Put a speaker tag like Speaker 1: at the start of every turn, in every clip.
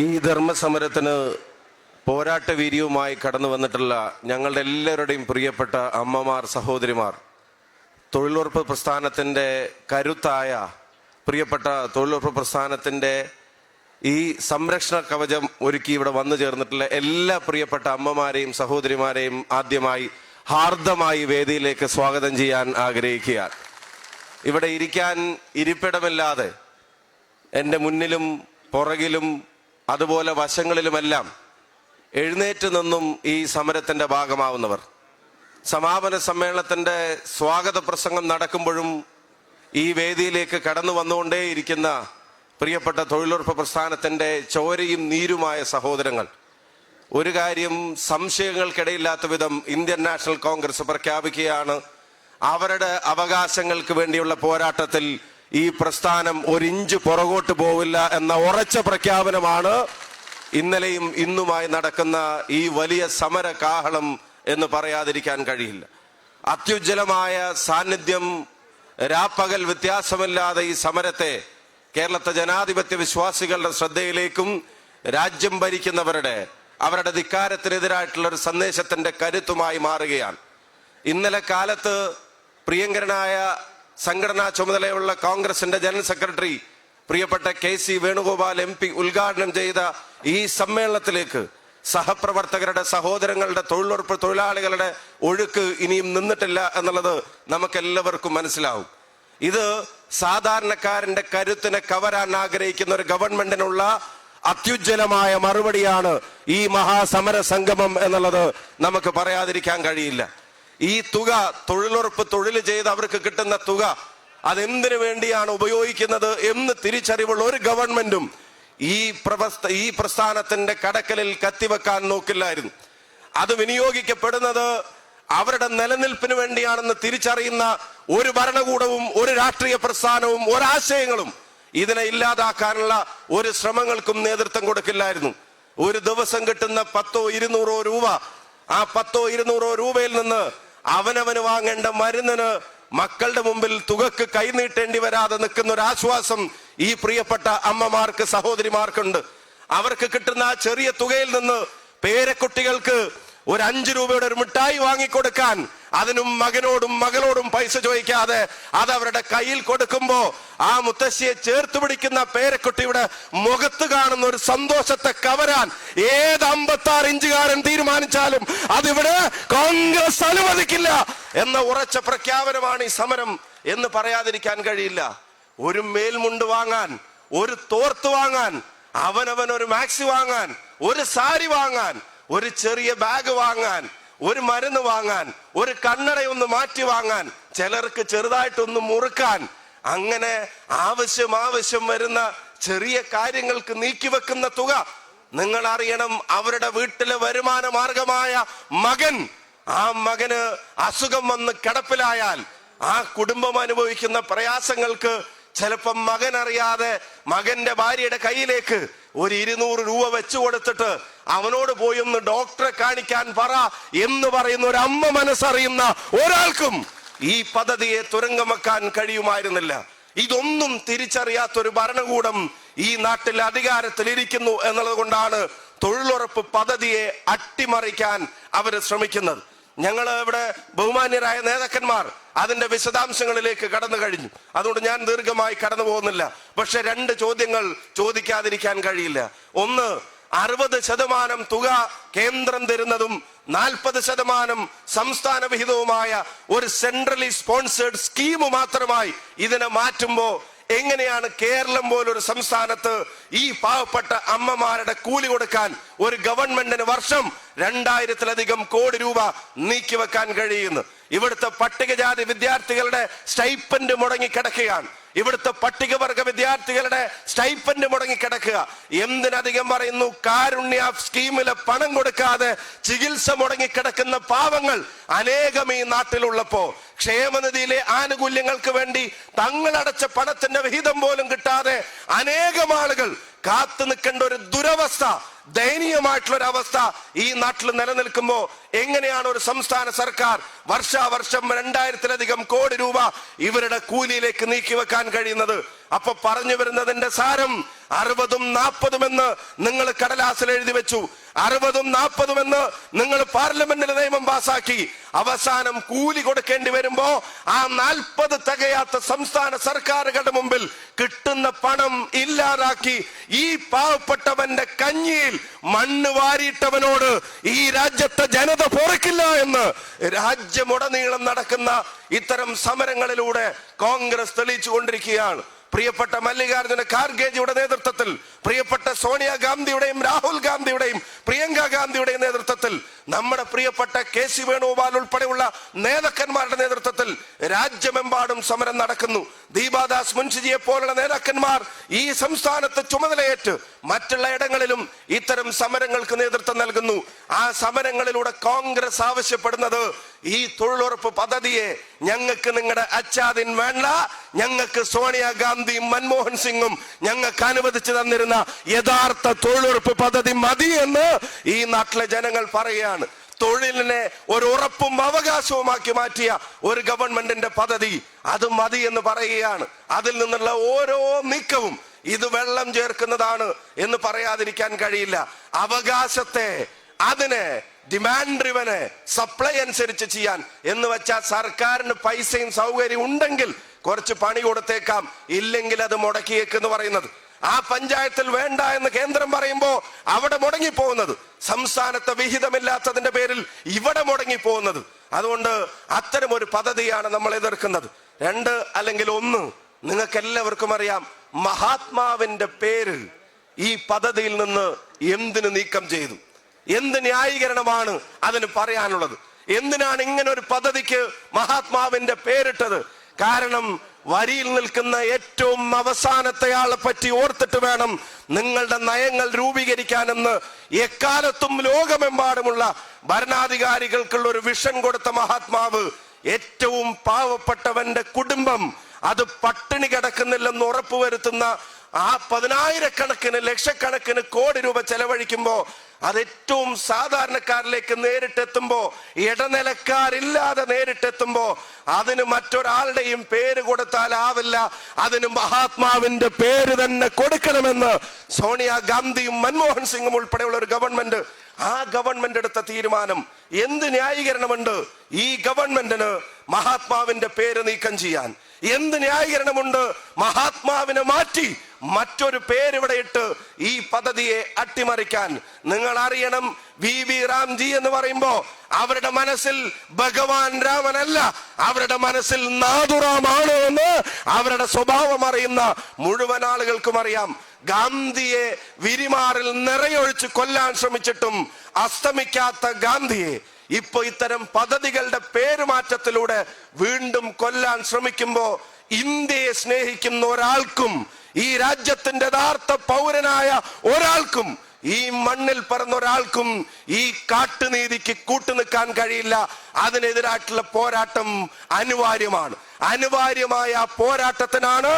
Speaker 1: ഈ ധർമ്മസമരത്തിന് പോരാട്ട വീര്യവുമായി കടന്നു വന്നിട്ടുള്ള ഞങ്ങളുടെ എല്ലാവരുടെയും പ്രിയപ്പെട്ട അമ്മമാർ സഹോദരിമാർ തൊഴിലുറപ്പ് പ്രസ്ഥാനത്തിന്റെ കരുത്തായ പ്രിയപ്പെട്ട തൊഴിലുറപ്പ് പ്രസ്ഥാനത്തിന്റെ ഈ സംരക്ഷണ കവചം ഒരുക്കി ഇവിടെ വന്നു ചേർന്നിട്ടുള്ള എല്ലാ പ്രിയപ്പെട്ട അമ്മമാരെയും സഹോദരിമാരെയും ആദ്യമായി ഹാർദമായി വേദിയിലേക്ക് സ്വാഗതം ചെയ്യാൻ ആഗ്രഹിക്കുക ഇവിടെ ഇരിക്കാൻ ഇരിപ്പിടമില്ലാതെ എന്റെ മുന്നിലും പുറകിലും അതുപോലെ വശങ്ങളിലുമെല്ലാം എഴുന്നേറ്റ് നിന്നും ഈ സമരത്തിന്റെ ഭാഗമാവുന്നവർ. സമാപന സമ്മേളനത്തിന്റെ സ്വാഗത പ്രസംഗം നടക്കുമ്പോഴും ഈ വേദിയിലേക്ക് കടന്നു വന്നുകൊണ്ടേയിരിക്കുന്ന പ്രിയപ്പെട്ട തൊഴിലുറപ്പ് പ്രസ്ഥാനത്തിന്റെ ചോരയും നീരുമായ സഹോദരങ്ങൾ. ഒരു കാര്യം സംശയങ്ങൾക്കിടയില്ലാത്ത വിധം ഇന്ത്യൻ നാഷണൽ കോൺഗ്രസ് പ്രഖ്യാപിക്കുകയാണ്. അവരുടെ അവകാശങ്ങൾക്ക് വേണ്ടിയുള്ള പോരാട്ടത്തിൽ ഈ പ്രസ്ഥാനം ഒരിഞ്ച് പുറകോട്ട് പോവില്ല എന്ന ഉറച്ച പ്രഖ്യാപനമാണ് ഇന്നലെയും ഇന്നുമായി നടക്കുന്ന ഈ വലിയ സമര കാഹളം എന്ന് പറയാതിരിക്കാൻ കഴിയില്ല. അത്യുജ്വലമായ സാന്നിധ്യം രാപ്പകൽ വ്യത്യാസമില്ലാതെ ഈ സമരത്തെ കേരളത്തെ ജനാധിപത്യ വിശ്വാസികളുടെ ശ്രദ്ധയിലേക്കും രാജ്യം ഭരിക്കുന്നവരുടെ അവരുടെ ധിക്കാരത്തിനെതിരായിട്ടുള്ള ഒരു സന്ദേശത്തിന്റെ കരുത്തുമായി മാറുകയാണ്. ഇന്നലെ കാലത്ത് പ്രിയങ്കരനായ സംഘടനാ ചുമതലയുള്ള കോൺഗ്രസിന്റെ ജനറൽ സെക്രട്ടറി പ്രിയപ്പെട്ട K C Venugopal M P ഉദ്ഘാടനം ചെയ്ത ഈ സമ്മേളനത്തിലേക്ക് സഹപ്രവർത്തകരുടെ സഹോദരങ്ങളുടെ തൊഴിലുറപ്പ് തൊഴിലാളികളുടെ ഒഴുക്ക് ഇനിയും നിന്നിട്ടില്ല എന്നുള്ളത് നമുക്കെല്ലാവർക്കും മനസ്സിലാവും. ഇത് സാധാരണക്കാരന്റെ കരുത്തിനെ കവരാൻ ആഗ്രഹിക്കുന്ന ഒരു ഗവൺമെന്റിനുള്ള അത്യുജ്വലമായ മറുപടിയാണ് ഈ മഹാസമര സംഗമം എന്നുള്ളത് നമുക്ക് പറയാതിരിക്കാൻ കഴിയില്ല. ഈ തുക തൊഴിലുറപ്പ് തൊഴിൽ ചെയ്ത് അവർക്ക് കിട്ടുന്ന തുക അതെന്തിനു വേണ്ടിയാണ് ഉപയോഗിക്കുന്നത് എന്ന് തിരിച്ചറിവുള്ള ഒരു ഗവൺമെന്റും ഈ പ്രവസ്ഥ ഈ പ്രസ്ഥാനത്തിന്റെ കടക്കലിൽ കത്തിവെക്കാൻ നോക്കില്ലായിരുന്നു. അത് വിനിയോഗിക്കപ്പെടുന്നത് അവരുടെ നിലനിൽപ്പിന് വേണ്ടിയാണെന്ന് തിരിച്ചറിയുന്ന ഒരു ഭരണകൂടവും ഒരു രാഷ്ട്രീയ പ്രസ്ഥാനവും ഒരാശയങ്ങളും ഇതിനെ ഇല്ലാതാക്കാനുള്ള ഒരു ശ്രമങ്ങൾക്കും നേതൃത്വം കൊടുക്കില്ലായിരുന്നു. ഒരു ദിവസം കിട്ടുന്ന പത്തോ ഇരുന്നൂറോ രൂപ ആ പത്തോ ഇരുന്നൂറോ രൂപയിൽ നിന്ന് അവനവന് വാങ്ങേണ്ട മരുന്നിന് മക്കളുടെ മുമ്പിൽ തുകക്ക് കൈനീട്ടേണ്ടി വരാതെ നിൽക്കുന്ന ഒരു ആശ്വാസം ഈ പ്രിയപ്പെട്ട അമ്മമാർക്ക് സഹോദരിമാർക്കുണ്ട്. അവർക്ക് കിട്ടുന്ന ആ ചെറിയ തുകയിൽ നിന്ന് പേരക്കുട്ടികൾക്ക് ഒരു അഞ്ചു രൂപയുടെ ഒരു മിഠായി വാങ്ങിക്കൊടുക്കാൻ അതിനും മകനോടും മകളോടും പൈസ ചോദിക്കാതെ അത് അവരുടെ കയ്യിൽ കൊടുക്കുമ്പോ ആ മുത്തശ്ശിയെ ചേർത്ത് പിടിക്കുന്ന പേരക്കുട്ടിയുടെ മുഖത്ത് കാണുന്ന ഒരു സന്തോഷത്തെ കവരാൻ ഏത് അമ്പത്താറ് ഇഞ്ചുകാരൻ തീരുമാനിച്ചാലും അതിവിടെ കോൺഗ്രസ് അനുവദിക്കില്ല എന്ന ഉറച്ച പ്രഖ്യാപനമാണ് ഈ സമരം എന്ന് പറയാതിരിക്കാൻ കഴിയില്ല. ഒരു മേൽമുണ്ട് വാങ്ങാൻ ഒരു തോർത്ത് വാങ്ങാൻ അവനവൻ ഒരു മാക്സി വാങ്ങാൻ ഒരു സാരി വാങ്ങാൻ ഒരു ചെറിയ ബാഗ് വാങ്ങാൻ ഒരു മരുന്ന് വാങ്ങാൻ ഒരു കണ്ണടയൊന്ന് മാറ്റി വാങ്ങാൻ ചിലർക്ക് ചെറുതായിട്ടൊന്ന് മുറുക്കാൻ അങ്ങനെ ആവശ്യം ആവശ്യം വരുന്ന ചെറിയ കാര്യങ്ങൾക്ക് നീക്കിവെക്കുന്ന തുക. നിങ്ങൾ അറിയണം അവരുടെ വീട്ടിലെ വരുമാന മാർഗമായ മകൻ ആ മകന് അസുഖം വന്ന് കിടപ്പിലായാൽ ആ കുടുംബം അനുഭവിക്കുന്ന പ്രയാസങ്ങൾക്ക് ചിലപ്പം മകൻ അറിയാതെ മകന്റെ ഭാര്യയുടെ കയ്യിലേക്ക് ഒരു ഇരുന്നൂറ് രൂപ വെച്ചു കൊടുത്തിട്ട് അവനോട് പോയി ഒന്ന് ഡോക്ടറെ കാണിക്കാൻ പറ എന്ന് പറയുന്ന ഒരു അമ്മ മനസ്സറിയുന്ന ഒരാൾക്കും ഈ പദ്ധതിയെ തുരങ്കം വെക്കാൻ കഴിയുമായിരുന്നില്ല. ഇതൊന്നും തിരിച്ചറിയാത്ത ഒരു ഭരണകൂടം ഈ നാട്ടിൽ അധികാരത്തിൽ ഇരിക്കുന്നു എന്നുള്ളത് കൊണ്ടാണ് തൊഴിലുറപ്പ് പദ്ധതിയെ അട്ടിമറിക്കാൻ അവർ ശ്രമിക്കുന്നത്. ഞങ്ങൾ ഇവിടെ ബഹുമാന്യരായ നേതാക്കന്മാർ അതിന്റെ വിശദാംശങ്ങളിലേക്ക് കടന്നു കഴിഞ്ഞു. അതുകൊണ്ട് ഞാൻ ദീർഘമായി കടന്നു പോകുന്നില്ല. പക്ഷെ രണ്ട് ചോദ്യങ്ങൾ ചോദിക്കാതിരിക്കാൻ കഴിയില്ല. ഒന്ന് അറുപത് ശതമാനം തുക കേന്ദ്രം തരുന്നതും നാൽപ്പത് ശതമാനം സംസ്ഥാന വിഹിതവുമായ ഒരു സെൻട്രലി സ്പോൺസേഡ് സ്കീം മാത്രമായി ഇതിനെ മാറ്റുമ്പോൾ എങ്ങനെയാണ് കേരളം പോലൊരു സംസ്ഥാനത്ത് ഈ പാവപ്പെട്ട അമ്മമാരുടെ കൂലി കൊടുക്കാൻ ഒരു ഗവൺമെന്റിന് വർഷം രണ്ടായിരത്തിലധികം കോടി രൂപ നീക്കിവെക്കാൻ കഴിയുന്നു. ഇവിടുത്തെ പട്ടികജാതി വിദ്യാർത്ഥികളുടെ സ്റ്റൈപ്പൻഡ് മുടങ്ങി കിടക്കുകയാണ്. ഇവിടുത്തെ പട്ടികവർഗ വിദ്യാർത്ഥികളുടെ സ്റ്റൈപ്പൻഡ് മുടങ്ങി കിടക്കുക. എന്തിനധികം പറയുന്നു? കാരുണ്യ സ്കീമിലെ പണം കൊടുക്കാതെ ചികിത്സ മുടങ്ങി കിടക്കുന്ന പാവങ്ങൾ അനേകം ഈ നാട്ടിലുള്ളപ്പോ ക്ഷേമനിധിയിലെ ആനുകൂല്യങ്ങൾക്ക് വേണ്ടി തങ്ങളടച്ച പണത്തിന്റെ വിഹിതം പോലും കിട്ടാതെ അനേകം ആളുകൾ കാത്തു നിൽക്കേണ്ട ഒരു ദുരവസ്ഥ ദയനീയമായിട്ടുള്ള ഒരു അവസ്ഥ ഈ നാട്ടിൽ നിലനിൽക്കുമ്പോൾ എങ്ങനെയാണ് ഒരു സംസ്ഥാന സർക്കാർ വർഷാവർഷം രണ്ടായിരത്തിലധികം കോടി രൂപ ഇവരുടെ കൂലിയിലേക്ക് നീക്കി വെക്കാൻ കഴിയുന്നത്? അപ്പൊ പറഞ്ഞു വരുന്നതിന്റെ സാരം അറുപതും നാൽപ്പതും എന്ന് നിങ്ങൾ കടലാസിൽ എഴുതി വെച്ചു. അറുപതും നാൽപ്പതും എന്ന് നിങ്ങൾ പാർലമെന്റിൽ നിയമം പാസാക്കി. അവസാനം കൂലി കൊടുക്കേണ്ടി വരുമ്പോ ആ നാൽപ്പത് തികയാത്ത സംസ്ഥാന സർക്കാരുകളുടെ മുമ്പിൽ കിട്ടുന്ന പണം ഇല്ലാതാക്കി ഈ പാവപ്പെട്ടവന്റെ കഞ്ഞിയിൽ മണ്ണ് വാരിയിട്ടവനോട് ഈ രാജ്യത്തെ ജനത പൊറക്കില്ല എന്ന് രാജ്യമുടനീളം നടക്കുന്ന ഇത്തരം സമരങ്ങളിലൂടെ കോൺഗ്രസ് തെളിയിച്ചു കൊണ്ടിരിക്കുകയാണ് പ്രിയപ്പെട്ട മല്ലികാർജുന ഖാർഗേജിയുടെ നേതൃത്വത്തിൽ പ്രിയപ്പെട്ട സോണിയാഗാന്ധിയുടെയും രാഹുൽ ഗാന്ധിയുടെയും പ്രിയങ്ക ഗാന്ധിയുടെയും നേതൃത്വത്തിൽ നമ്മുടെ പ്രിയപ്പെട്ട കെ സി വേണുഗോപാൽ ഉൾപ്പെടെയുള്ള നേതാക്കന്മാരുടെ നേതൃത്വത്തിൽ രാജ്യമെമ്പാടും സമരം നടക്കുന്നു. ദീപാദാസ് മുൻഷിജിയെ പോലുള്ള നേതാക്കന്മാർ ഈ സംസ്ഥാനത്ത് ചുമതലയേറ്റ് മറ്റുള്ള ഇടങ്ങളിലും ഇത്തരം സമരങ്ങൾക്ക് നേതൃത്വം നൽകുന്നു. ആ സമരങ്ങളിലൂടെ കോൺഗ്രസ് ആവശ്യപ്പെടുന്നത് ഈ തൊഴിലുറപ്പ് പദ്ധതിയെ ഞങ്ങൾക്ക് നിങ്ങളുടെ അച്ചാദിൻ വേണ്ട ഞങ്ങൾക്ക് സോണിയാഗാന്ധിയും മൻമോഹൻ സിംഗും ഞങ്ങൾക്ക് അനുവദിച്ചു തന്നിരുന്ന യഥാർത്ഥ തൊഴിലുറപ്പ് പദ്ധതി മതി എന്ന് ഈ നാട്ടിലെ ജനങ്ങൾ പറയുകയാണ്. തൊഴിലിനെ ഒരു ഉറപ്പും അവകാശവുമാക്കി മാറ്റിയ ഒരു ഗവൺമെന്റിന്റെ പദ്ധതി അത് മതി എന്ന് പറയുകയാണ്. അതിൽ നിന്നുള്ള ഓരോ നീക്കവും ഇത് വെള്ളം ചേർക്കുന്നതാണ് എന്ന് പറയാതിരിക്കാൻ കഴിയില്ല. അവകാശത്തെ അതിനെ ഡിമാൻഡ് ഡ്രിവന് സപ്ലൈ അനുസരിച്ച് ചെയ്യാൻ. എന്ന് വെച്ചാൽ സർക്കാരിന് പൈസയും സൗകര്യം ഉണ്ടെങ്കിൽ കുറച്ച് പണി കൊടുത്തേക്കാം. ഇല്ലെങ്കിൽ അത് മുടക്കിയേക്കെന്ന് പറയുന്നത്. ആ പഞ്ചായത്തിൽ വേണ്ട എന്ന് കേന്ദ്രം പറയുമ്പോൾ അവിടെ മുടങ്ങി പോകുന്നത് സംസ്ഥാനത്തെ വിഹിതമില്ലാത്തതിന്റെ പേരിൽ ഇവിടെ മുടങ്ങി പോകുന്നത് അതുകൊണ്ട് അത്തരം ഒരു പദ്ധതിയാണ് നമ്മൾ എതിർക്കുന്നത്. രണ്ട് അല്ലെങ്കിൽ ഒന്ന് നിങ്ങൾക്ക് എല്ലാവർക്കും അറിയാം മഹാത്മാവിന്റെ പേരിൽ ഈ പദ്ധതിയിൽ നിന്ന് എന്തിനു നീക്കം ചെയ്തു? എന്ത് ന്യായീകരണമാണ് അതിന് പറയാനുള്ളത്? എന്തിനാണ് ഇങ്ങനെ ഒരു പദ്ധതിക്ക് മഹാത്മാവിന്റെ പേരിട്ടത്? കാരണം വരിയിൽ നിൽക്കുന്ന ഏറ്റവും അവസാനത്തെ ആളെ പറ്റി ഓർത്തിട്ട് വേണം നിങ്ങളുടെ നയങ്ങൾ രൂപീകരിക്കാനെന്ന്. എക്കാലത്തും ലോകമെമ്പാടുമുള്ള ഭരണാധികാരികൾക്കുള്ള ഒരു വിഷൻ കൊടുത്ത മഹാത്മാവ് ഏറ്റവും പാവപ്പെട്ടവന്റെ കുടുംബം. അത് പട്ടിണി കിടക്കുന്നില്ലെന്ന് ഉറപ്പുവരുത്തുന്ന ആ പതിനായിരക്കണക്കിന് ലക്ഷക്കണക്കിന് കോടി രൂപ ചെലവഴിക്കുമ്പോ അത് ഏറ്റവും സാധാരണക്കാരിലേക്ക് നേരിട്ടെത്തുമ്പോ ഇടനിലക്കാരില്ലാതെ നേരിട്ടെത്തുമ്പോ അതിന് മറ്റൊരാളുടെയും പേര് കൊടുത്താലാവില്ല. അതിന് മഹാത്മാവിന്റെ പേര് തന്നെ കൊടുക്കണമെന്ന് സോണിയ ഗാന്ധിയും മൻമോഹൻ സിംഗും ഉൾപ്പെടെയുള്ള ഒരു ഗവൺമെന്റ്. ആ ഗവൺമെന്റ് എടുത്ത തീരുമാനം എന്ത് ന്യായീകരണമുണ്ട്? ഈ ഗവൺമെന്റിന് മഹാത്മാവിന്റെ പേര് നീക്കം ചെയ്യാൻ. എന്ത് ന്യായീകരണമുണ്ട്? മഹാത്മാവിനെ മാറ്റി മറ്റൊരു പേരിവിടെ ഇട്ട് ഈ പദ്ധതിയെ അട്ടിമറിക്കാൻ. നിങ്ങൾ അറിയണം വി വി റാംജി എന്ന് പറയുമ്പോ അവരുടെ മനസ്സിൽ ഭഗവാൻ രാമനല്ല. അവരുടെ മനസ്സിൽ നാഥുറാമാണ് എന്ന് അവരുടെ സ്വഭാവം അറിയുന്ന മുഴുവൻ ആളുകൾക്കും അറിയാം. ഗാന്ധിയെ വിരിമാറിൽ നിറയൊഴിച്ച് കൊല്ലാൻ ശ്രമിച്ചിട്ടും അസ്തമിക്കാത്ത ഗാന്ധിയെ ഇപ്പൊ ഇത്തരം പദ്ധതികളുടെ പേരുമാറ്റത്തിലൂടെ വീണ്ടും കൊല്ലാൻ ശ്രമിക്കുമ്പോ ഇന്ത്യയെ സ്നേഹിക്കുന്ന ഒരാൾക്കും ഈ രാജ്യത്തിന്റെ യഥാർത്ഥ പൗരനായ ഒരാൾക്കും ഈ മണ്ണിൽ പറന്ന ഒരാൾക്കും ഈ കാട്ടുനീതിക്ക് കൂട്ടുനിൽക്കാൻ കഴിയില്ല. അതിനെതിരായിട്ടുള്ള പോരാട്ടം അനിവാര്യമാണ്. അനിവാര്യമായ പോരാട്ടത്തിനാണ്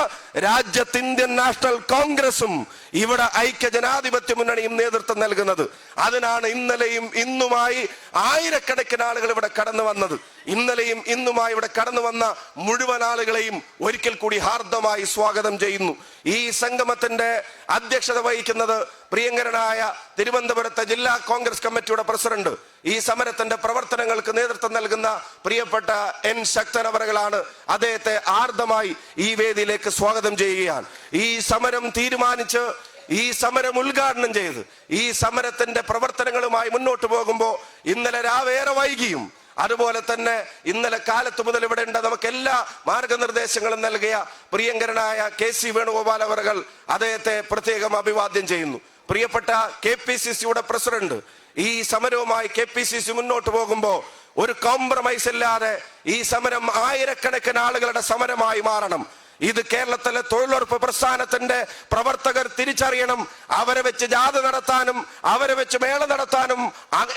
Speaker 1: രാജ്യത്ത് ഇന്ത്യൻ നാഷണൽ കോൺഗ്രസും ഇവിടെ ഐക്യ ജനാധിപത്യ മുന്നണിയും നേതൃത്വം നൽകുന്നത്. അതിനാണ് ഇന്നലെയും ഇന്നുമായി ആയിരക്കണക്കിന് ആളുകൾ ഇവിടെ കടന്നു വന്നത്. ഇന്നലെയും ഇന്നുമായി ഇവിടെ കടന്നു വന്ന മുഴുവൻ ആളുകളെയും ഒരിക്കൽ കൂടി ഹാർദമായി സ്വാഗതം ചെയ്യുന്നു. ഈ സംഗമത്തിന്റെ അധ്യക്ഷത വഹിക്കുന്നത് പ്രിയങ്കരനായ തിരുവനന്തപുരത്തെ ജില്ലാ കോൺഗ്രസ് കമ്മിറ്റിയുടെ പ്രസിഡന്റ്. ഈ സമരത്തിന്റെ പ്രവർത്തനങ്ങൾക്ക് നേതൃത്വം നൽകുന്ന പ്രിയപ്പെട്ട എൻ ശക്തൻ അവറുകളാണ് അദ്ദേഹത്തെ ആർദ്രമായി ഈ വേദിയിലേക്ക് സ്വാഗതം ചെയ്യുകയാണ്. ഈ സമരം തീരുമാനിച്ച് ഈ സമരം ഉദ്ഘാടനം ചെയ്ത് ഈ സമരത്തിന്റെ പ്രവർത്തനങ്ങളുമായി മുന്നോട്ട് പോകുമ്പോൾ ഇന്നലെ രാവേറെ വൈകിയും അതുപോലെ തന്നെ ഇന്നലെ കാലത്ത് മുതൽ ഇവിടെ ഉണ്ട്. നമുക്ക് എല്ലാ മാർഗനിർദ്ദേശങ്ങളും നൽകിയ പ്രിയങ്കരനായ കെ സി വേണുഗോപാൽ അവർകൾ അദ്ദേഹത്തെ പ്രത്യേകം അഭിവാദ്യം ചെയ്യുന്നു. പ്രിയപ്പെട്ട കെ പി സി സിയുടെ പ്രസിഡന്റ് ഈ സമരവുമായി കെ പി സി സി മുന്നോട്ട് പോകുമ്പോൾ ഒരു കോംപ്രമൈസ് ഇല്ലാതെ ഈ സമരം ആയിരക്കണക്കിന് ആളുകളുടെ സമരമായി മാറണം. ഇത് കേരളത്തിലെ തൊഴിലുറപ്പ് പ്രസ്ഥാനത്തിന്റെ പ്രവർത്തകർ തിരിച്ചറിയണം അവരെ വെച്ച് ജാഥ നടത്താനും അവരെ വെച്ച് മേള നടത്താനും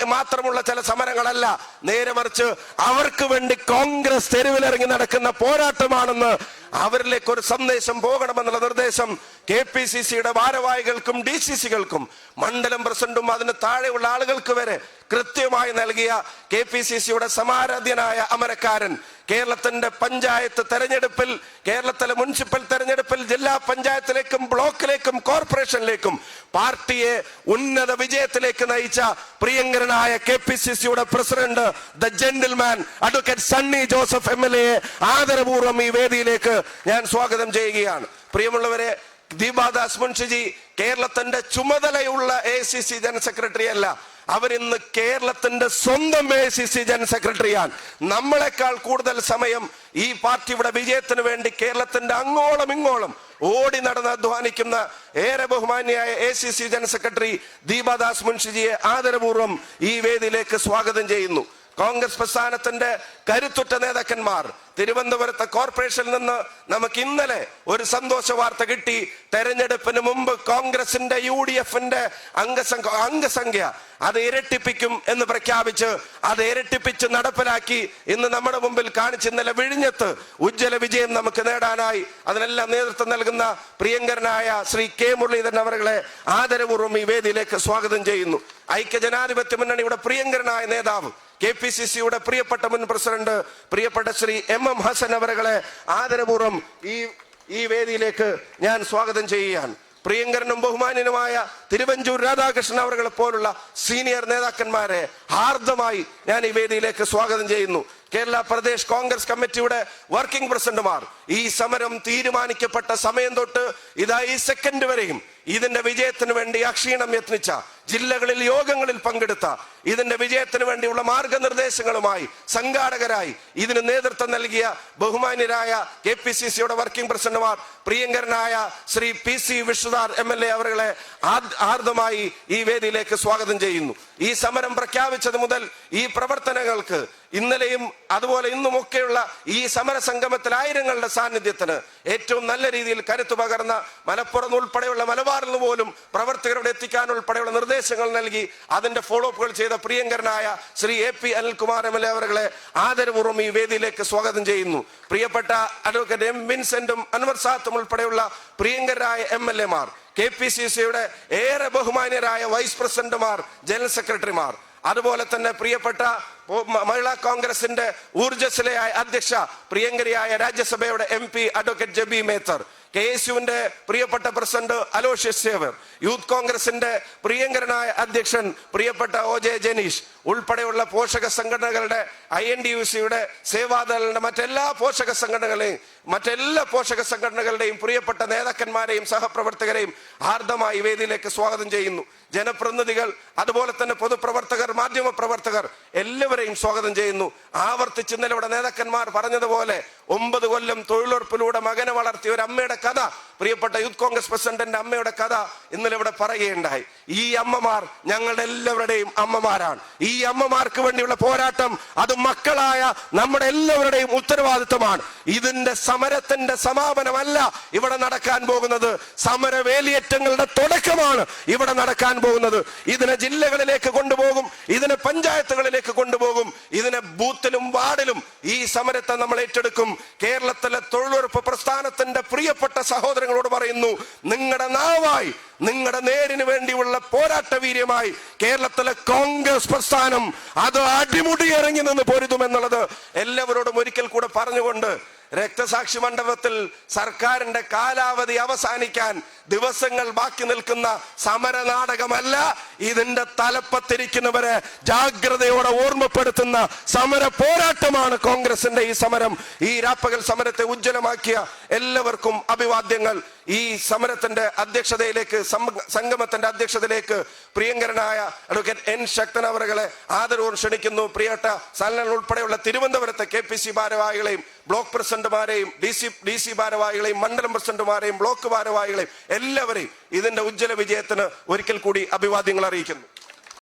Speaker 1: മാത്രമുള്ള ചില സമരങ്ങളല്ല. നേരെ മറിച്ച് അവർക്ക് വേണ്ടി കോൺഗ്രസ് തെരുവിലിറങ്ങി നടക്കുന്ന പോരാട്ടമാണെന്ന് അവരിലേക്ക് ഒരു സന്ദേശം പോകണമെന്നുള്ള നിർദ്ദേശം കെ പി സി സിയുടെ ഭാരവാഹികൾക്കും ഡി സി സികൾക്കും മണ്ഡലം പ്രസിഡന്റും അതിന് താഴെയുള്ള ആളുകൾക്ക് വരെ കൃത്യമായി നൽകിയ കെ പി സി സിയുടെ സമാരാധ്യനായ അമരക്കാരൻ കേരളത്തിന്റെ പഞ്ചായത്ത് തെരഞ്ഞെടുപ്പിൽ കേരളത്തിലെ മുനിസിപ്പൽ തെരഞ്ഞെടുപ്പിൽ ജില്ലാ പഞ്ചായത്തിലേക്കും ബ്ലോക്കിലേക്കും കോർപ്പറേഷനിലേക്കും പാർട്ടിയെ ഉന്നത വിജയത്തിലേക്ക് നയിച്ച പ്രിയങ്കരനായ കെ പി സി സിയുടെ president the gentleman advocate Sunny Joseph M L A ആദരപൂർവം ഈ വേദിയിലേക്ക് ഞാൻ സ്വാഗതം ചെയ്യുകയാണ്. പ്രിയമുള്ളവരെ ദീപാദാസ് മുൻഷിജി കേരളത്തിന്റെ ചുമതലയുള്ള A C C general secretary അല്ല. അവരിന്ന് കേരളത്തിന്റെ സ്വന്തം എ സി സി ജനറൽ സെക്രട്ടറിയാണ്. നമ്മളെക്കാൾ കൂടുതൽ സമയം ഈ പാർട്ടിയുടെ വിജയത്തിന് വേണ്ടി കേരളത്തിന്റെ അങ്ങോളം ഇങ്ങോളം ഓടി നടന്ന് അധ്വാനിക്കുന്ന ഏറെ ബഹുമാന്യായ A C C general secretary Deepa Das മുൻഷിജിയെ ആദരപൂർവം ഈ വേദിയിലേക്ക് സ്വാഗതം ചെയ്യുന്നു. കോൺഗ്രസ് പ്രസ്ഥാനത്തിന്റെ കരുത്തുറ്റ നേതാക്കന്മാർ തിരുവനന്തപുരത്തെ കോർപ്പറേഷനിൽ നിന്ന് നമുക്ക് ഇന്നലെ ഒരു സന്തോഷ വാർത്ത കിട്ടി. തെരഞ്ഞെടുപ്പിന് മുമ്പ് കോൺഗ്രസിന്റെ യു ഡി എഫിന്റെ അംഗസംഖ്യ അംഗസംഖ്യ അത് ഇരട്ടിപ്പിക്കും എന്ന് പ്രഖ്യാപിച്ച് അത് ഇരട്ടിപ്പിച്ച് നടപ്പിലാക്കി. ഇന്ന് നമ്മുടെ മുമ്പിൽ കാണിച്ച് ഇന്നലെ വിഴിഞ്ഞത്ത് ഉജ്ജ്വല വിജയം നമുക്ക് നേടാനായി. അതിനെല്ലാം നേതൃത്വം നൽകുന്ന പ്രിയങ്കരനായ ശ്രീ കെ മുരളീധരൻ അവരെ ആദരപൂർവം ഈ വേദിയിലേക്ക് സ്വാഗതം ചെയ്യുന്നു. ഐക്യ ജനാധിപത്യ മുന്നണിയുടെ പ്രിയങ്കരനായ നേതാവ് കെ പി സി സിയുടെ പ്രിയപ്പെട്ട മുൻ പ്രസിഡന്റ് പ്രിയപ്പെട്ട ശ്രീ എം എം ഹസൻ അവരുകളെ ആദരപൂർവം ഈ ഈ വേദിയിലേക്ക് ഞാൻ സ്വാഗതം ചെയ്യുകയാണ്. പ്രിയങ്കരനും ബഹുമാനനുമായ തിരുവഞ്ചൂർ രാധാകൃഷ്ണൻ അവരെ പോലുള്ള സീനിയർ നേതാക്കന്മാരെ ഹാർദമായി ഞാൻ ഈ വേദിയിലേക്ക് സ്വാഗതം ചെയ്യുന്നു. കേരള പ്രദേശ് കോൺഗ്രസ് കമ്മിറ്റിയുടെ വർക്കിംഗ് പ്രസിഡന്റുമാർ. ഈ സമരം തീരുമാനിക്കപ്പെട്ട സമയം തൊട്ട് ഇതായി സെക്കൻഡ് വരെയും ഇതിന്റെ വിജയത്തിന് വേണ്ടി അക്ഷീണം യത്നിച്ച ജില്ലകളിൽ യോഗങ്ങളിൽ പങ്കെടുത്ത ഇതിന്റെ വിജയത്തിന് വേണ്ടിയുള്ള മാർഗനിർദ്ദേശങ്ങളുമായി സംഘാടകരായി ഇതിന് നേതൃത്വം നൽകിയ ബഹുമാന്യരായ കെ പി സി സിയുടെ വർക്കിംഗ് പ്രസിഡന്റുമാർ പ്രിയങ്കരനായ Shri P C Vishnudar M L A അവരെ ആർദ്രമായി ഈ വേദിയിലേക്ക് സ്വാഗതം ചെയ്യുന്നു. ഈ സമരം പ്രഖ്യാപിച്ചത് മുതൽ ഈ പ്രവർത്തനങ്ങൾക്ക് ഇന്നലെയും അതുപോലെ ഇന്നുമൊക്കെയുള്ള ഈ സമര സംഗമത്തിൽ ആയിരങ്ങളുടെ സാന്നിധ്യത്തിന് ഏറ്റവും നല്ല രീതിയിൽ കരുത്തു പകർന്ന മലപ്പുറം ഉൾപ്പെടെയുള്ള മലബാറിൽ പോലും പ്രവർത്തകരോട് എത്തിക്കാൻ ഉൾപ്പെടെയുള്ള നിർദ്ദേശങ്ങൾ നൽകി. അതിന്റെ ഫോളോ അപ്പുകൾ ചെയ്ത പ്രിയങ്കരനായ Shri A P Anilkumar M L A അവരെ ആദരപൂർവം ഈ വേദിയിലേക്ക് സ്വാഗതം ചെയ്യുന്നു. പ്രിയപ്പെട്ട അഡ്വക്കേറ്റ് എം വിൻസെന്റും അൻവർ സാത്തും ഉൾപ്പെടെയുള്ള പ്രിയങ്കരായ എം എൽ എമാർ കെ പി സി സിയുടെ ഏറെ ബഹുമാന്യരായ വൈസ് പ്രസിഡന്റുമാർ ജനറൽ സെക്രട്ടറിമാർ അതുപോലെ തന്നെ പ്രിയപ്പെട്ട മഹിളാ കോൺഗ്രസിന്റെ ഊർജസ്വലയായ അധ്യക്ഷ പ്രിയങ്കരിയായ രാജ്യസഭയുടെ M P advocate Jebi Mather K S പ്രിയപ്പെട്ട പ്രസിഡന്റ് അലോഷ്യസ് സേവർ യൂത്ത് കോൺഗ്രസിന്റെ പ്രിയങ്കരനായ അധ്യക്ഷൻ പ്രിയപ്പെട്ട ഒ ജെ ജനീഷ് ഉൾപ്പെടെയുള്ള പോഷക സംഘടനകളുടെ ഐ എൻ ഡി യു സിയുടെ സേവാദളിന്റെ മറ്റെല്ലാ പോഷക സംഘടനകളെയും മറ്റെല്ലാ പോഷക സംഘടനകളുടെയും പ്രിയപ്പെട്ട നേതാക്കന്മാരെയും സഹപ്രവർത്തകരെയും ഹാർദമായി വേദിയിലേക്ക് സ്വാഗതം ചെയ്യുന്നു. ജനപ്രതിനിധികൾ അതുപോലെ തന്നെ പൊതുപ്രവർത്തകർ മാധ്യമ പ്രവർത്തകർ എല്ലാവരെയും സ്വാഗതം ചെയ്യുന്നു. ആവർത്തിച്ച് ഇന്നലെ ഇവിടെ നേതാക്കന്മാർ പറഞ്ഞതുപോലെ ഒമ്പത് കൊല്ലം തൊഴിലുറപ്പിലൂടെ മകനെ വളർത്തിയ ഒരു അമ്മയുടെ കഥ. പ്രിയപ്പെട്ട യൂത്ത് കോൺഗ്രസ് പ്രസിഡന്റിന്റെ അമ്മയുടെ കഥ ഇന്നലെ ഇവിടെ പറയുകയുണ്ടായി. ഈ അമ്മമാർ ഞങ്ങളുടെ എല്ലാവരുടെയും അമ്മമാരാണ്. ഈ അമ്മമാർക്ക് വേണ്ടിയുള്ള പോരാട്ടം അത് മക്കളായ നമ്മുടെ എല്ലാവരുടെയും ഉത്തരവാദിത്തമാണ്. ഇതിന്റെ സമരത്തിന്റെ സമാപനമല്ല ഇവിടെ നടക്കാൻ പോകുന്നത്. സമരവേലിയേറ്റങ്ങളുടെ തുടക്കമാണ് ഇവിടെ നടക്കാൻ പോകുന്നത്. ഇതിനെ ജില്ലകളിലേക്ക് കൊണ്ടുപോകും ഇതിനെ പഞ്ചായത്തുകളിലേക്ക് കൊണ്ടുപോകും ഇതിനെ ബൂത്തിലും വാർഡിലും ഈ സമരത്തെ നമ്മൾ ഏറ്റെടുക്കും. കേരളത്തിലെ തൊഴിലുറപ്പ് പ്രസ്ഥാനത്തിന്റെ പ്രിയപ്പെട്ട സഹോദരങ്ങളോട് പറയുന്നു നിങ്ങളുടെ നാവായി നിങ്ങളുടെ നേരിന് വേണ്ടിയുള്ള പോരാട്ട വീര്യമായി കേരളത്തിലെ കോൺഗ്രസ് പ്രസ്ഥാനം അത് അടിമുടി ഇറങ്ങി നിന്ന് പൊരുതുമെന്നുള്ളത് എല്ലാവരോടും ഒരിക്കൽ കൂടെ പറഞ്ഞുകൊണ്ട് രക്തസാക്ഷി മണ്ഡപത്തിൽ സർക്കാരിന്റെ കാലാവധി അവസാനിക്കാൻ ദിവസങ്ങൾ ബാക്കി നിൽക്കുന്ന സമര നാടകമല്ല ഇതിന്റെ തലപ്പത്തിരിക്കുന്നവരെ ജാഗ്രതയോടെ ഓർമ്മപ്പെടുത്തുന്ന സമര പോരാട്ടമാണ് കോൺഗ്രസിന്റെ ഈ സമരം. ഈ രാപ്പകൽ സമരത്തെ ഉജ്ജ്വലമാക്കിയ എല്ലാവർക്കും അഭിവാദ്യങ്ങൾ. ഈ സമരത്തിന്റെ അധ്യക്ഷതയിലേക്ക് സംഗമത്തിന്റെ അധ്യക്ഷതയിലേക്ക് പ്രിയങ്കരനായ അഡ്വക്കേറ്റ് എൻ ശക്തൻ അവറുകളെ ആദരവോട് ക്ഷണിക്കുന്നു. പ്രിയട്ട സലനൻ ഉൾപ്പെടെയുള്ള തിരുവനന്തപുരത്തെ കെ പി സി ഭാരവാഹികളെയും ബ്ലോക്ക് പ്രസിഡന്റുമാരെയും ഡി സി ഡി സി ഭാരവാഹികളെയും മണ്ഡലം പ്രസിഡന്റുമാരെയും ബ്ലോക്ക് ഭാരവാഹികളെയും എല്ലാവരെയും ഇതിന്റെ ഉജ്ജ്വല വിജയത്തിന് ഒരിക്കൽ കൂടി അഭിവാദ്യങ്ങൾ അറിയിക്കുന്നു.